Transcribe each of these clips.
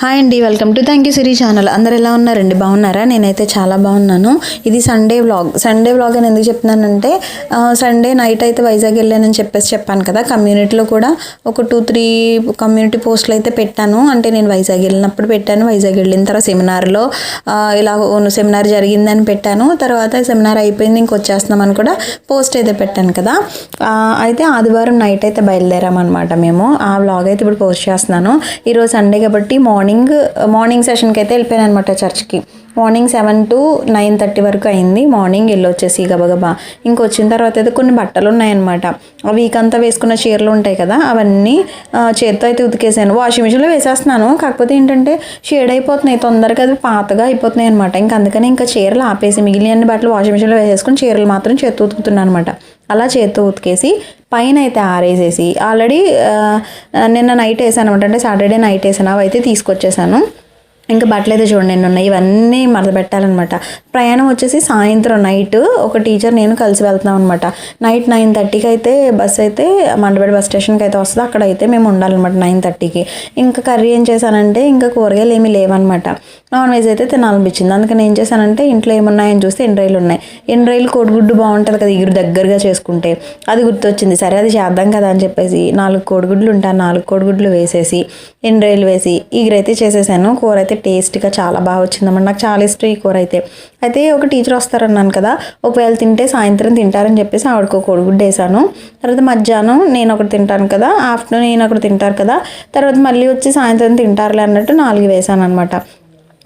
Hi అండి welcome to thank you Siri channel. అందరు ఎలా ఉన్నారండి? బాగున్నారా? నేనైతే చాలా బాగున్నాను. ఇది సండే వ్లాగ్. సండే వ్లాగ్ అని ఎందుకు చెప్తున్నానంటే సండే నైట్ అయితే వైజాగ్ వెళ్ళానని చెప్పేసి చెప్పాను కదా. కమ్యూనిటీలో కూడా ఒక టూ త్రీ కమ్యూనిటీ పోస్టులు అయితే పెట్టాను. అంటే నేను వైజాగ్ వెళ్ళినప్పుడు పెట్టాను. వైజాగ్ వెళ్ళిన తర్వాత సెమినార్లో ఇలా ఓ- సెమినార్ జరిగిందని పెట్టాను. తర్వాత సెమినార్ అయిపోయింది ఇంకొచ్చేస్తున్నామని కూడా పోస్ట్ అయితే పెట్టాను కదా. అయితే ఆదివారం నైట్ అయితే బయలుదేరామన్నమాట మేము. ఆ వ్లాగ్ అయితే ఇప్పుడు పోస్ట్ చేస్తున్నాను. ఈరోజు సండే కాబట్టి మార్నింగ్ మార్నింగ్ సెషన్కి అయితే వెళ్ళిపోయాను అనమాట చర్చ్కి morning seven to nine thirty వరకు అయింది. మార్నింగ్ వెళ్ళొచ్చేసి గబగబా. ఇంకొచ్చిన తర్వాత అయితే కొన్ని బట్టలు ఉన్నాయన్నమాట. వీక్ అంతా వేసుకున్న చీరలు ఉంటాయి కదా అవన్నీ చేత్తో అయితే ఉతికేసాను. వాషింగ్ మిషన్లో వేసేస్తున్నాను. కాకపోతే ఏంటంటే షేడ్ అయిపోతున్నాయి తొందరగా అది పాతగా అయిపోతున్నాయి అనమాట ఇంకా అందుకని ఇంకా చీరలు ఆపేసి మిగిలిన అన్ని బట్టలు వాషింగ్ మిషన్లో వేసేసుకుని చీరలు మాత్రం చేత్తో ఉతుకుతున్నాను అనమాట అలా చేత్తో ఉతికేసి పైన అయితే ఆరేసేసి ఆల్రెడీ నిన్న నైట్ వేసాను అనమాట అంటే సాటర్డే నైట్ వేసాను. అవి అయితే తీసుకొచ్చేసాను. ఇంకా బట్టలు అయితే చూడండి ఎన్ని ఉన్నాయి? ఇవన్నీ మడత పెట్టాలన్నమాట. ప్రయాణం వచ్చేసి సాయంత్రం నైట్. ఒక టీచర్ నేను కలిసి వెళ్తున్నాం అనమాట నైట్ నైన్ థర్టీకి అయితే బస్ అయితే మండపేట బస్ స్టేషన్కి అయితే వస్తుంది. అక్కడ అయితే మేము ఉండాలన్నమాట నైన్ థర్టీకి. ఇంకా కర్రీ ఏం చేశానంటే ఇంకా కూరగాయలు ఏమీ లేవన్నమాట. నాన్ వెజ్ అయితే తినాలనిపించింది. అందుకని ఏం చేశానంటే ఇంట్లో ఏమున్నాయని చూస్తే ఎండ్రాయిలు ఉన్నాయి. ఎండ్రాయిలు కోడిగుడ్డు బాగుంటుంది కదా ఇగురు దగ్గరగా చేసుకుంటే. అది గుర్తొచ్చింది. సరే అది చేద్దాం కదా అని చెప్పేసి నాలుగు కోడిగుడ్లు ఉంటాయి. నాలుగు కోడిగుడ్లు వేసేసి ఎండ్రాయిలు వేసి ఇగురైతే చేసేసాను. కూర అయితే టేస్ట్గా చాలా బాగా వచ్చిందన్నమాట. నాకు చాలా ఇష్టం ఈ కూర అయితే. అయితే ఒక టీచర్ వస్తారన్నాను కదా ఒకవేళ తింటే సాయంత్రం తింటారని చెప్పేసి ఆవిడకు ఒక కోడిగుడ్డు వేసాను. తర్వాత మధ్యాహ్నం నేను ఒకటి తింటాను కదా ఆఫ్టర్నూన్ నేను ఒకటి తింటారు కదా తర్వాత మళ్ళీ వచ్చి సాయంత్రం తింటారులే అన్నట్టు నాలుగు వేసాను అనమాట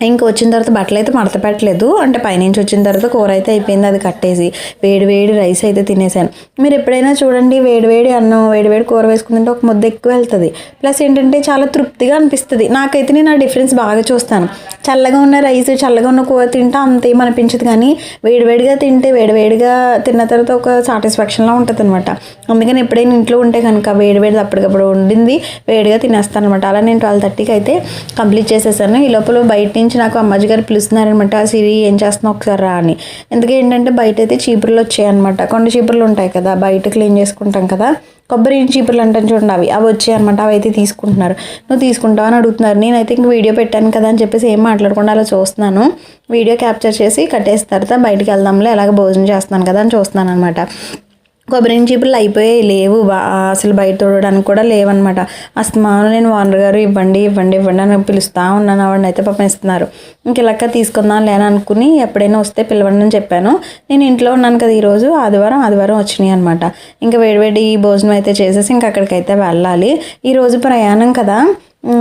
ఇంకా వచ్చిన తర్వాత బట్టలు అయితే మడత పెట్టలేదు. అంటే పైనుంచి వచ్చిన తర్వాత కూర అయితే అయిపోయింది అది కట్టేసి వేడి వేడి రైస్ అయితే తినేసాను. మీరు ఎప్పుడైనా చూడండి వేడి వేడి అన్నం వేడి వేడి కూర వేసుకుంటే ఒక ముద్ద ఎక్కువ వెళ్తుంది. ప్లస్ ఏంటంటే చాలా తృప్తిగా అనిపిస్తుంది. నాకైతే నేను ఆ డిఫరెన్స్ బాగా చూస్తాను. చల్లగా ఉన్న రైస్ చల్లగా ఉన్న కూర తింటే అంత అనిపించదు కానీ వేడివేడిగా తింటే వేడివేడిగా తిన్న తర్వాత ఒక సాటిస్ఫాక్షన్లా ఉంటుంది అనమాట అందుకని ఎప్పుడైనా ఇంట్లో ఉంటే కనుక వేడివేడిది అప్పటికప్పుడు ఉండింది వేడిగా తినేస్తాను అనమాట అలా నేను ట్వెల్వ్ థర్టీకి అయితే కంప్లీట్ చేసేసాను. ఈ లోపల బయట నుంచి నాకు అమ్మాజీ గారు పిలుస్తున్నారనమాట సిరి ఏం చేస్తున్నావు ఒకసారి రా అని. ఎందుకు ఏంటంటే బయట అయితే చీపుర్లు వచ్చాయన్నమాట. కొండ చీపుర్లు ఉంటాయి కదా బయట క్లీన్ చేసుకుంటాం కదా కొబ్బరి చీపుర్లు అంటాను చూడండి అవి అవి వచ్చాయి అనమాట అవి అయితే తీసుకుంటున్నారు. నువ్వు తీసుకుంటావు అని అడుగుతున్నారు. నేనైతే ఇంక వీడియో పెట్టాను కదా అని చెప్పేసి ఏం మాట్లాడకుండా అలా చూస్తున్నాను. వీడియో క్యాప్చర్ చేసి కట్టేసిన తర్వాత బయటకు వెళ్దాంలే ఎలాగ భోజనం చేస్తున్నాను కదా అని చూస్తున్నాను అనమాట కొబ్బరి చీపులు అయిపోయాయి లేవు. అసలు బయట తోడడానికి కూడా లేవన్నమాట. అస్తమానం నేను ఓనర్ గారు ఇవ్వండి ఇవ్వండి ఇవ్వండి అని పిలుస్తా ఉన్నాను. ఆవిడని అయితే పాపం ఇస్తున్నారు. ఇంక ఇలాక్క తీసుకుందాం లేని అనుకుని ఎప్పుడైనా వస్తే పిలవండి అని చెప్పాను. నేను ఇంట్లో ఉన్నాను కదా ఈరోజు ఆదివారం ఆదివారం వచ్చినాయి అనమాట ఇంకా వేడివేడి భోజనం అయితే చేసేసి ఇంకా అక్కడికైతే వెళ్ళాలి. ఈరోజు ప్రయాణం కదా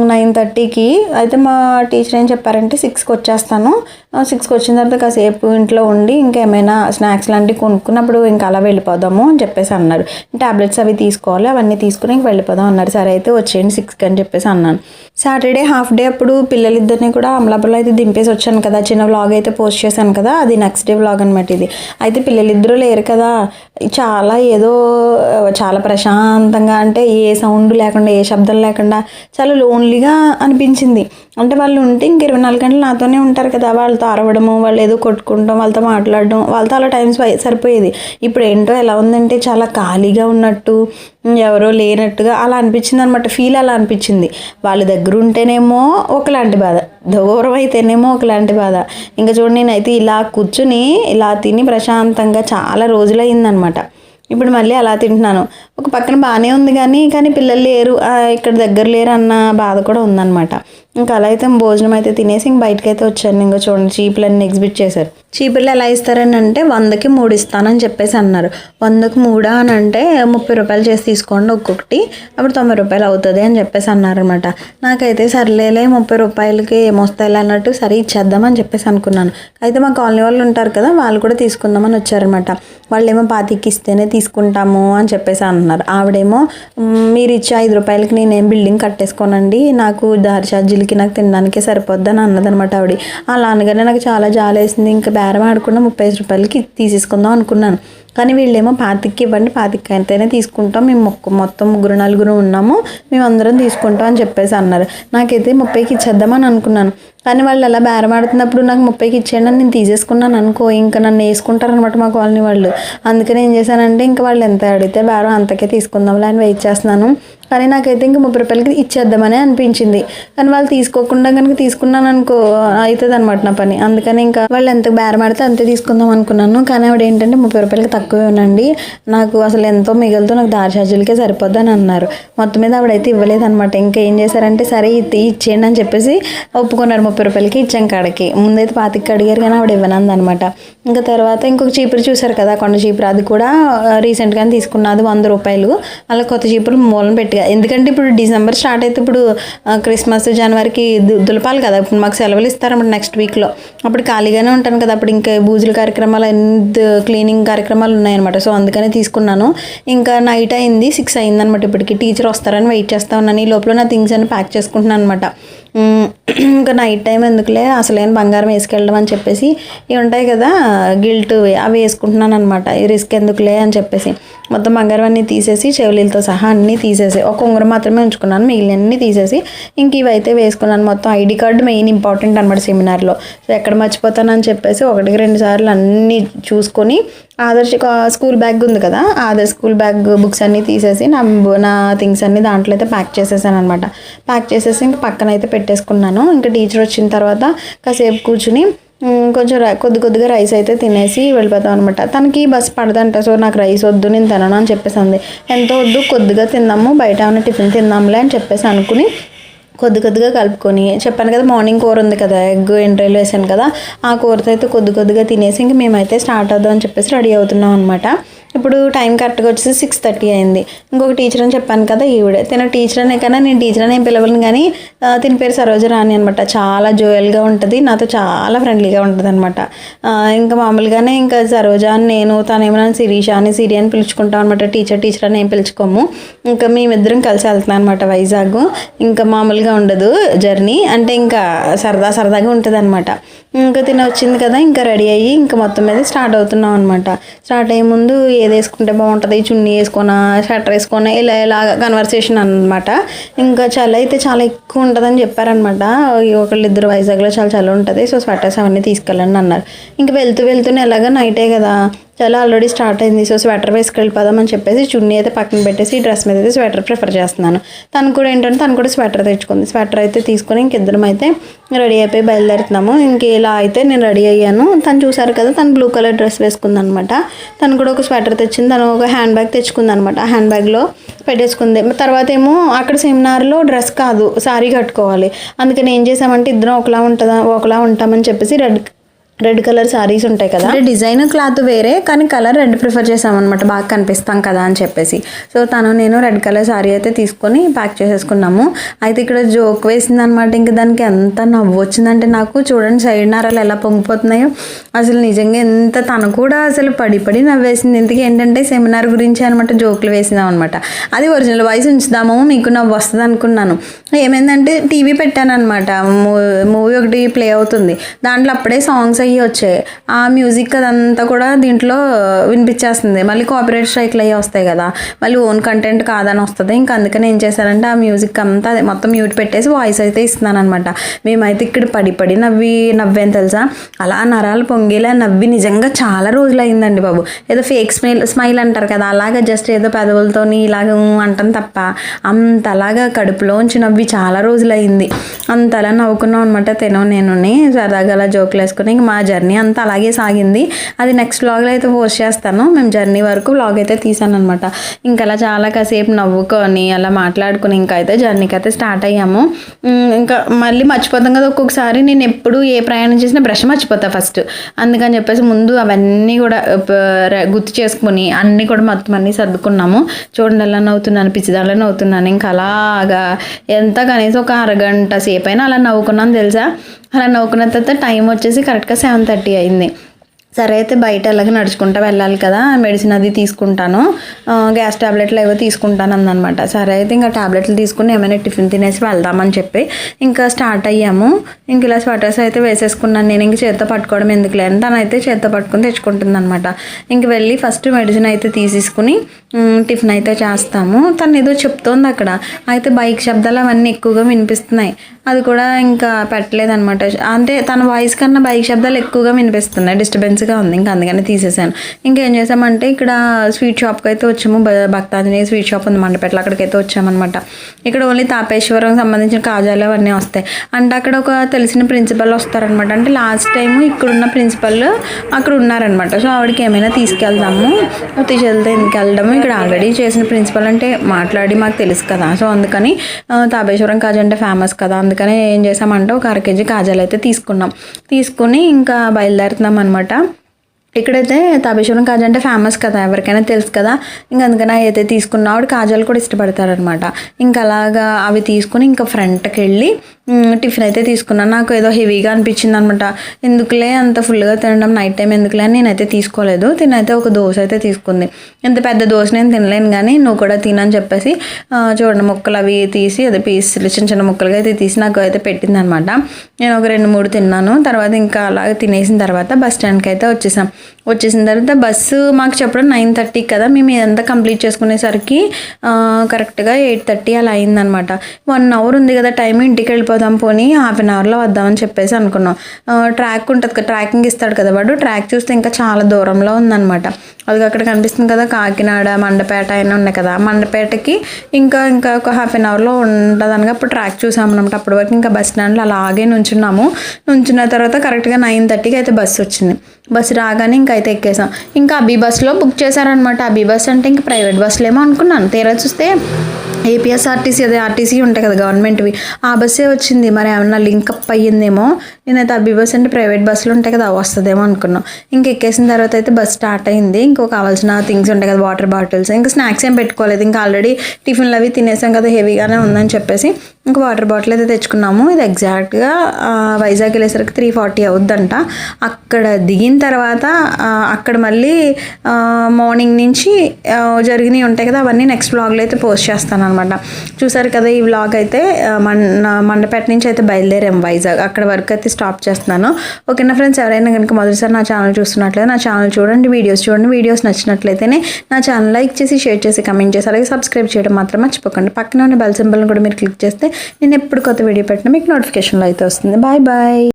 నైన్ థర్టీకి. అయితే మా టీచర్ ఏం చెప్పారంటే సిక్స్కి వచ్చేస్తాను. సిక్స్కి వచ్చిన తర్వాత కాసేపు ఇంట్లో ఉండి ఇంకేమైనా స్నాక్స్ లాంటివి కొనుక్కున్నప్పుడు ఇంకా అలా వెళ్ళిపోదాము అని చెప్పేసి అన్నారు. టాబ్లెట్స్ అవి తీసుకోవాలి అవన్నీ తీసుకుని ఇంక వెళ్ళిపోదాం అన్నారు. సరే అయితే వచ్చేయండి సిక్స్కి అని చెప్పేసి అన్నాను. సాటర్డే హాఫ్ డే అప్పుడు పిల్లలిద్దరిని కూడా అమలాపురంలో అయితే దింపేసి వచ్చాను కదా. చిన్న వ్లాగ్ అయితే పోస్ట్ చేశాను కదా. అది నెక్స్ట్ డే వ్లాగ్ అనమాట ఇది. అయితే పిల్లలిద్దరూ లేరు కదా. చాలా ఏదో చాలా ప్రశాంతంగా అంటే ఏ సౌండ్ లేకుండా ఏ శబ్దం లేకుండా చాలా లోన్లీగా అనిపించింది. అంటే వాళ్ళు ఉంటే ఇంక ఇరవై నాలుగు గంటలు నాతోనే ఉంటారు కదా. వాళ్ళతో అరవడము వాళ్ళు ఏదో కొట్టుకుంటాం వాళ్ళతో మాట్లాడడం వాళ్ళతో అలా టైం సరిపోయేది. ఇప్పుడు ఏంటో ఎలా ఉందంటే చాలా ఖాళీగా ఉన్నట్టు ఎవరో లేనట్టుగా అలా అనిపించింది అనమాట ఫీల్ అలా అనిపించింది. వాళ్ళ దగ్గర ఉంటేనేమో ఒకలాంటి బాధ. దూరం అయితేనేమో ఒకలాంటి బాధ. ఇంకా చూడండి నేనైతే ఇలా కూర్చుని ఇలా తిని ప్రశాంతంగా చాలా రోజులయ్యిందనమాట ఇప్పుడు మళ్ళీ అలా తింటున్నాను. ఒక పక్కన బాగానే ఉంది కానీ కానీ పిల్లలు లేరు. ఇక్కడ దగ్గర లేరు అన్న బాధ కూడా ఉందన్నమాట. ఇంకా అలా అయితే భోజనం అయితే తినేసి ఇంక బయటకు అయితే వచ్చాను. ఇంకా చూడండి చీపులన్నీ ఎగ్జిబిట్ చేశారు. చీపులు ఎలా ఇస్తారని అంటే వందకి మూడు ఇస్తానని చెప్పేసి అన్నారు. వందకి మూడా అని అంటే ముప్పై రూపాయలు చేసి తీసుకోండి ఒక్కొక్కటి అప్పుడు తొంభై రూపాయలు అవుతుంది అని చెప్పేసి అన్నారనమాట నాకైతే సర్లేలే ముప్పై రూపాయలకి ఏమొస్తాయి అన్నట్టు సరే ఇచ్చేద్దామని చెప్పేసి అనుకున్నాను. అయితే మా కాలనీ వాళ్ళు ఉంటారు కదా వాళ్ళు కూడా తీసుకుందామని వచ్చారనమాట వాళ్ళేమో పాతికి ఇస్తేనే తీసుకుంటాము అని చెప్పేసి అంటున్నారు ఆవిడేమో మీరు ఇచ్చే ఐదు రూపాయలకి నేనేం బిల్డింగ్ కట్టేసుకోనండి నాకు దారి వీళ్ళకి నాకు తినడానికే సరిపోద్దని అన్నదనమాట ఆవిడ. అలా అనగానే నాకు చాలా జాలేసింది. ఇంకా బేరం ఆడకుండా ముప్పై ఐదు రూపాయలకి తీసేసుకుందాం అనుకున్నాను. కానీ వీళ్ళేమో పాతికి ఇవ్వండి పాతికి అయితేనే తీసుకుంటాం. మేము మొక్క మొత్తం ముగ్గురు నలుగురు ఉన్నాము. మేము అందరం తీసుకుంటాం అని చెప్పేసి అన్నారు. నాకైతే ముప్పైకి ఇచ్చేద్దామని అనుకున్నాను. కానీ వాళ్ళు అలా బేరం ఆడుతున్నప్పుడు నాకు ముప్పైకి ఇచ్చేయండి అని నేను తీసేసుకున్నాను అనుకో ఇంకా నన్ను వేసుకుంటారు అనమాట మా కాలనీ వాళ్ళు. అందుకని ఏం చేశానంటే ఇంకా వాళ్ళు ఎంత అడిగితే బేరం అంతకే తీసుకుందాంలే అని వెయిట్ చేస్తున్నాను. కానీ నాకైతే ఇంకా ముప్పై రూపాయలకి ఇచ్చేద్దామని అనిపించింది. కానీ వాళ్ళు తీసుకోకుండా కనుక తీసుకున్నాను అనుకో అవుతుంది అనమాట నా పని. అందుకని ఇంకా వాళ్ళు ఎంత బేరమాడితే అంతే తీసుకుందాం అనుకున్నాను. కానీ ఆవిడ ఏంటంటే ముప్పై రూపాయలకి తక్కువే ఉండండి నాకు అసలు ఎంతో మిగులుతో నాకు దారి ఛార్జీలకే సరిపోద్ది అని అన్నారు. మొత్తం మీద ఆవిడైతే ఇవ్వలేదు అనమాట ఇంకా ఏం చేశారంటే సరే ఇది ఇచ్చేయండి అని చెప్పేసి ఒప్పుకున్నారు ముప్పై రూపాయలకి ఇచ్చాం కాడకి. ముందైతే పాతికి అడిగారు కానీ ఆవిడ ఇవ్వనంది అనమాట ఇంకా తర్వాత ఇంకొక చీపురు చూసారు కదా కొండ చీపురు. అది కూడా రీసెంట్గానే తీసుకున్నది వంద రూపాయలు. అలా కొత్త చీపురు మూలం పెట్టిగా ఎందుకంటే ఇప్పుడు డిసెంబర్ స్టార్ట్ అయితే ఇప్పుడు క్రిస్మస్ జనవరికి దు- దులపాలి కదా. ఇప్పుడు మాకు సెలవులు ఇస్తారు అప్పుడు నెక్స్ట్ వీక్లో అప్పుడు ఖాళీగానే ఉంటాను కదా. అప్పుడు ఇంకా బూజుల కార్యక్రమాలు అన్ని క్లీనింగ్ uh, కార్యక్రమాలు ఉన్నాయన్నమాట. సో అందుకనే తీసుకున్నాను. ఇంకా నైట్ అయింది సిక్స్ అయింది అనమాట ఇప్పటికి. టీచర్ వస్తారని వెయిట్ చేస్తా ఉన్నాను. ఈ లోపల నా థింగ్స్ అని ప్యాక్ చేసుకుంటున్నాను అనమాట ఇంకా నైట్ టైం ఎందుకులే? అసలేం బంగారం వేసుకెళ్ళడం అని చెప్పేసి ఇవి ఉంటాయి కదా గిల్ట్ అవి వేసుకుంటున్నాను అనమాట ఈ రిస్క్ ఎందుకులే అని చెప్పేసి. మొత్తం బంగారం తీసేసి చెవులీలతో సహా అన్నీ తీసేసి ఒక ఉంగరం మాత్రమే ఉంచుకున్నాను. మిగిలిన తీసేసి ఇంక ఇవైతే వేసుకున్నాను. మొత్తం ఐడి కార్డు మెయిన్ ఇంపార్టెంట్ అనమాట సెమినార్లో. సో ఎక్కడ మర్చిపోతానని చెప్పేసి ఒకటికి రెండు సార్లు అన్నీ చూసుకొని ఆదర్శ స్కూల్ బ్యాగ్ ఉంది కదా ఆదర్శ్ స్కూల్ బ్యాగ్ బుక్స్ అన్నీ తీసేసి నా నా థింగ్స్ అన్నీ దాంట్లో అయితే ప్యాక్ చేసేసాను అనమాట ప్యాక్ చేసేసి ఇంక పక్కన అయితే పెట్టేసుకున్నాను. ఇంకా టీచర్ వచ్చిన తర్వాత కాసేపు కూర్చుని కొంచెం రై- కొద్ది కొద్దిగా రైస్ అయితే తినేసి వెళ్ళిపోతాం అనమాట తనకి బస్ పడదంట సో నాకు రైస్ వద్దు నేను తినను అని చెప్పేసి అంది ఎంత వద్దు కొద్దిగా తిందాము బయట ఉన్న టిఫిన్ తిందాంలే అని చెప్పేసి అనుకుని కొద్ది కొద్దిగా కలుపుకొని చెప్పాను కదా మార్నింగ్ కూర ఉంది కదా ఎగ్ ఎంట్రీలు వేసాను కదా ఆ కూరతో అయితే కొద్ది కొద్దిగా తినేసి ఇంక మేమైతే స్టార్ట్ అవుదాం అని చెప్పేసి రెడీ అవుతున్నాం అనమాట ఇప్పుడు టైం కరెక్ట్గా వచ్చేసి సిక్స్ థర్టీ అయింది. ఇంకొక టీచర్ అని చెప్పాను కదా ఈవిడే. తిన టీచర్ అనే కన్నా నేను టీచర్ అని ఏం పిలవను కానీ తిన పేరు సరోజ రాణి అనమాట. చాలా జోయల్గా ఉంటుంది. నాతో చాలా ఫ్రెండ్లీగా ఉంటుంది అనమాట. ఇంకా మామూలుగానే ఇంకా సరోజ అని నేను తనేమో ఏమైనా శిరీష అని సిరి అని పిలుచుకుంటాం అనమాట. టీచర్ టీచర్ అని ఏం పిలుచుకోము. ఇంకా మేమిద్దరం కలిసి వెళ్తున్నాం అనమాట వైజాగ్. ఇంకా మామూలుగా ఉండదు జర్నీ. అంటే ఇంకా సరదా సరదాగా ఉంటుంది అనమాట. ఇంకా తిన వచ్చింది కదా ఇంకా రెడీ అయ్యి ఇంకా మొత్తం మీద స్టార్ట్ అవుతున్నాం అనమాట. స్టార్ట్ అయ్యే ముందు ఏది వేసుకుంటే బాగుంటుంది చున్నీ వేసుకున్నా షర్టర్ వేసుకున్నా ఇలా ఇలా కన్వర్సేషన్ అనమాట ఇంకా చలి అయితే చాలా ఎక్కువ ఉంటుందని చెప్పారనమాట ఒకళ్ళిద్దరు వైజాగ్లో చాలా చలి ఉంటుంది సో స్వెటర్స్ అవన్నీ తీసుకెళ్ళండి అన్నారు. ఇంకా వెళ్తూ వెళ్తూనే ఎలాగ నైటే కదా. చాలా ఆల్రెడీ స్టార్ట్ అయింది. సో స్వెటర్ వేసుకెళ్ళిపోదామని చెప్పేసి చున్నీ అయితే పక్కన పెట్టేసి డ్రెస్ మీద అయితే స్వెటర్ ప్రిఫర్ చేస్తున్నాను. తను కూడా ఏంటంటే తను కూడా స్వెటర్ తెచ్చుకుంది. స్వెటర్ అయితే తీసుకొని ఇంకిద్దరం అయితే రెడీ అయిపోయి బయలుదేరుతున్నాము. ఇంక ఇలా అయితే నేను రెడీ అయ్యాను. తను చూసారు కదా తను బ్లూ కలర్ డ్రెస్ వేసుకుంది అనమాట తను కూడా ఒక స్వెటర్ తెచ్చింది. తను ఒక హ్యాండ్ బ్యాగ్ తెచ్చుకుంది అనమాట ఆ హ్యాండ్ బ్యాగ్లో పెట్టేసుకుంది. తర్వాత ఏమో అక్కడ సెమినార్లో డ్రెస్ కాదు సారీ కట్టుకోవాలి. అందుకని ఏం చేసామంటే ఇద్దరం ఒకలా ఉంటుందా ఒకలా ఉంటామని చెప్పేసి రెడ్ రెడ్ కలర్ సారీస్ ఉంటాయి కదా. అంటే డిజైన్ క్లాత్ వేరే కానీ కలర్ రెడ్ ప్రిఫర్ చేసామన్నమాట. బాగా కనిపిస్తాం కదా అని చెప్పేసి. సో తను నేను రెడ్ కలర్ సారీ అయితే తీసుకొని ప్యాక్ చేసేసుకున్నాము. అయితే ఇక్కడ జోక్ వేసింది అనమాట ఇంకా దానికి ఎంత నవ్వు వచ్చిందంటే నాకు చూడండి సైడ్ నారాలు ఎలా పొంగిపోతున్నాయో. అసలు నిజంగా ఎంత తను కూడా అసలు పడి పడి నవ్వేసింది. ఇంతకీ ఏంటంటే సెమినార్ గురించి అనమాట జోకులు వేసినాం అనమాట అది ఒరిజినల్ వాయిస్ ఉంచుదాము మీకు నవ్వు వస్తుంది అనుకున్నాను. ఏమైందంటే టీవీ పెట్టాను అనమాట మూవీ ఒకటి ప్లే అవుతుంది. దాంట్లో అప్పుడే సాంగ్స్ అయ్యి వచ్చాయి ఆ మ్యూజిక్ అదంతా కూడా దీంట్లో వినిపించేస్తుంది. మళ్ళీ కాపీరైట్ స్ట్రైక్లు అయ్యి వస్తాయి కదా. మళ్ళీ ఓన్ కంటెంట్ కాదని వస్తుంది. ఇంకా అందుకని ఏం చేశారంటే ఆ మ్యూజిక్ అంతా అదే మొత్తం మ్యూట్ పెట్టేసి వాయిస్ అయితే ఇస్తున్నాను అనమాట మేమైతే ఇక్కడ పడి పడి నవ్వి నవ్వేం తెలుసా? అలా నరాలు పొంగేలా నవ్వి నిజంగా చాలా రోజులు అయిందండి బాబు. ఏదో ఫేక్ స్మైల్ స్మైల్ అంటారు కదా అలాగా జస్ట్ ఏదో పెదవులతోని ఇలాగ అంటాం తప్ప అంతలాగా కడుపులోంచి నవ్వి చాలా రోజులు అయింది అంతలా నవ్వుకున్నాం అనమాట తినవు నేను సరదాగా అలా జోకులు వేసుకుని ఇంక మా జర్నీ అంతా అలాగే సాగింది. అది నెక్స్ట్ వ్లాగ్లో అయితే పోస్ట్ చేస్తాను. మేము జర్నీ వరకు వ్లాగ్ అయితే తీసాను అనమాట ఇంకా అలా చాలా కాసేపు నవ్వుకొని అలా మాట్లాడుకుని ఇంకా అయితే జర్నీకి అయితే స్టార్ట్ అయ్యాము. ఇంకా మళ్ళీ మర్చిపోతాం కదా ఒక్కొక్కసారి. నేను ఎప్పుడు ఏ ప్రయాణం చేసినా బ్రష్ మర్చిపోతా ఫస్ట్ అందుకని చెప్పేసి ముందు అవన్నీ కూడా గుర్తు చేసుకుని అన్నీ కూడా మొత్తం అన్నీ సర్దుకున్నాము. చూడండి ఎలా నవ్వుతున్నాను పిచ్చిదాలో నవ్వుతున్నాను. ఇంకా అలాగా ఎంత కనీసం ఒక అరగంట సేపు అయినా అలా నవ్వుకున్నాను తెలుసా? అలా నవ్వుకున్న తర్వాత టైం వచ్చేసి కరెక్ట్గా సెవెన్ థర్టీ అయింది. సరే అయితే బయట ఎలాగ నడుచుకుంటా వెళ్ళాలి కదా మెడిసిన్ అది తీసుకుంటాను. గ్యాస్ టాబ్లెట్లు ఏవో తీసుకుంటాను అందనమాట సరే అయితే ఇంకా టాబ్లెట్లు తీసుకుని ఏమైనా టిఫిన్ తినేసి వెళ్దామని చెప్పి ఇంకా స్టార్ట్ అయ్యాము. ఇంక ఇలా స్వెటర్స్ అయితే వేసేసుకున్నాను నేను. ఇంక చేత్తో పట్టుకోవడం ఎందుకులే అని తనైతే చేత్తో పట్టుకుని తెచ్చుకుంటుంది అనమాట ఇంక వెళ్ళి ఫస్ట్ మెడిసిన్ అయితే తీసేసుకుని టిఫిన్ అయితే చేస్తాము. తను ఏదో చెప్తోంది అక్కడ. అయితే బైక్ శబ్దాలు అవన్నీ ఎక్కువగా వినిపిస్తున్నాయి. అది కూడా ఇంకా పెట్టలేదనమాట అంటే తన వాయిస్ కన్నా బైక్ శబ్దాలు ఎక్కువగా వినిపిస్తున్నాయి డిస్టర్బెన్స్గా ఉంది. ఇంకా అందుకని తీసేసాను. ఇంకేం చేసామంటే ఇక్కడ స్వీట్ షాప్కి అయితే వచ్చాము. భక్తాంజనేయ స్వీట్ షాప్ ఉంది. మండపేటలో అక్కడికి అయితే వచ్చామన్నమాట. ఇక్కడ ఓన్లీ తాపేశ్వరం సంబంధించిన కాజాలు అవన్నీ వస్తాయి. అంటే అక్కడ ఒక తెలిసిన ప్రిన్సిపల్ వస్తారనమాట అంటే లాస్ట్ టైం ఇక్కడున్న ప్రిన్సిపల్ అక్కడ ఉన్నారనమాట సో ఆవిడకి ఏమైనా తీసుకెళ్దాము. తీసుకెళ్తే ఎందుకు వెళ్ళడము ఇక్కడ ఆల్రెడీ చేసిన ప్రిన్సిపల్ అంటే మాట్లాడి మాకు తెలుసు కదా. సో అందుకని తాపేశ్వరం కాజా అంటే ఫేమస్ కదా. అందుకని ఏం చేసామంటే ఒక అర కేజీ కాజాలు అయితే తీసుకున్నాం. తీసుకుని ఇంకా బయలుదేరుతున్నాం అనమాట ఇక్కడైతే తాపేశ్వరం కాజా అంటే ఫేమస్ కదా ఎవరికైనా తెలుసు కదా. ఇంకా అందుకని అయితే తీసుకున్న ఆవిడ కాజాలు కూడా ఇష్టపడతారనమాట. ఇంకా అలాగా అవి తీసుకుని ఇంకా ఫ్రంట్కి వెళ్ళి టిఫిన్ అయితే తీసుకున్నాను నాకు ఏదో హెవీగా అనిపించింది అనమాట ఎందుకులే అంత ఫుల్గా తినడం నైట్ టైం ఎందుకులే అని నేనైతే తీసుకోలేదు. తినైతే ఒక దోశ అయితే తీసుకుంది. ఇంత పెద్ద దోశ నేను తినలేను కానీ నువ్వు కూడా తినని చెప్పేసి చూడండి ముక్కలు అవి తీసి అదే పీసులు చిన్న చిన్న ముక్కలుగా అయితే తీసి నాకు అయితే పెట్టింది అనమాట నేను ఒక రెండు మూడు తిన్నాను. తర్వాత ఇంకా అలాగే తినేసిన తర్వాత బస్ స్టాండ్కి అయితే వచ్చేసాం. వచ్చేసిన తర్వాత బస్సు మాకు చెప్పడం నైన్ థర్టీకి కదా. మేము ఇదంతా కంప్లీట్ చేసుకునేసరికి కరెక్ట్గా ఎయిట్ థర్టీ అలా అయిందనమాట వన్ అవర్ ఉంది కదా టైం ఇంటికి వెళ్ళిపోదాం పోనీ హాఫ్ అన్ అవర్లో వద్దామని చెప్పేసి అనుకున్నాం. ట్రాక్ ఉంటుంది కదా ట్రాకింగ్ ఇస్తాడు కదా వాడు ట్రాక్ చూస్తే ఇంకా చాలా దూరంలో ఉందన్నమాట. అది అక్కడ కనిపిస్తుంది కదా కాకినాడ మండపేట అయినా ఉన్నాయి కదా. మండపేటకి ఇంకా ఇంకా ఒక హాఫ్ అన్ అవర్లో ఉంటుంది అప్పుడు ట్రాక్ చూసామన్నమాట. అప్పటి వరకు ఇంకా బస్ స్టాండ్లో అలాగే నుంచున్నాము. నుంచున్న తర్వాత కరెక్ట్గా నైన్ థర్టీకి అయితే బస్సు వచ్చింది. బస్సు రాగానే ఇంక అయితే ఎక్కేసాం. ఇంకా అబీ బస్సులో బుక్ చేశారనమాట అబీ బస్ అంటే ఇంకా ప్రైవేట్ బస్సులేమో అనుకున్నాను. తీరా చూస్తే ఏపీఎస్ఆర్టీసీ అదే ఆర్టీసీ ఉంటాయి కదా గవర్నమెంట్వి. ఆ బస్సే వచ్చింది. మరి ఏమన్నా లింక్ అప్ అయ్యిందేమో? నేనైతే అబ్బి బస్ అంటే ప్రైవేట్ బస్సులు ఉంటాయి కదా వస్తుందేమో అనుకున్నాం. ఇంక ఎక్కేసిన తర్వాత అయితే బస్ స్టార్ట్ అయింది. ఇంకో కావాల్సిన థింగ్స్ ఉంటాయి కదా వాటర్ బాటిల్స్. ఇంకా స్నాక్స్ ఏం పెట్టుకోలేదు. ఇంకా ఆల్రెడీ టిఫిన్లు అవి తినేసాం కదా హెవీగానే ఉందని చెప్పేసి. ఇంకా వాటర్ బాటిల్ అయితే తెచ్చుకున్నాము. ఇది ఎగ్జాక్ట్గా వైజాగ్ వెళ్ళేసరికి త్రీ ఫార్టీ అవుద్దంట. అక్కడ దిగిన తర్వాత అక్కడ మళ్ళీ మార్నింగ్ నుంచి జరిగినవి ఉంటాయి కదా అవన్నీ నెక్స్ట్ బ్లాగ్లో అయితే పోస్ట్ చేస్తాను అనమాట చూసారు కదా ఈ వ్లాగ్ అయితే మన మండపేట నుంచి అయితే బయలుదేరాం వైజాగ్. అక్కడ వరకు అయితే స్టాప్ చేస్తున్నాను. ఓకేనా ఫ్రెండ్స్ ఎవరైనా కనుక మొదటిసారి నా ఛానల్ చూస్తున్నట్లయితే నా ఛానల్ చూడండి వీడియోస్ చూడండి వీడియోస్ నచ్చినట్లయితేనే నా ఛానల్ లైక్ చేసి షేర్ చేసి కమెంట్ చేసి అలాగే సబ్స్క్రైబ్ చేయడం మాత్రం మర్చిపోకండి. పక్కన ఉన్న బెల్ సింబల్ని కూడా మీరు క్లిక్ చేస్తే నేను ఎప్పుడు కొత్త వీడియో పెట్టినా మీకు నోటిఫికేషన్లో అయితే వస్తుంది. Bye bye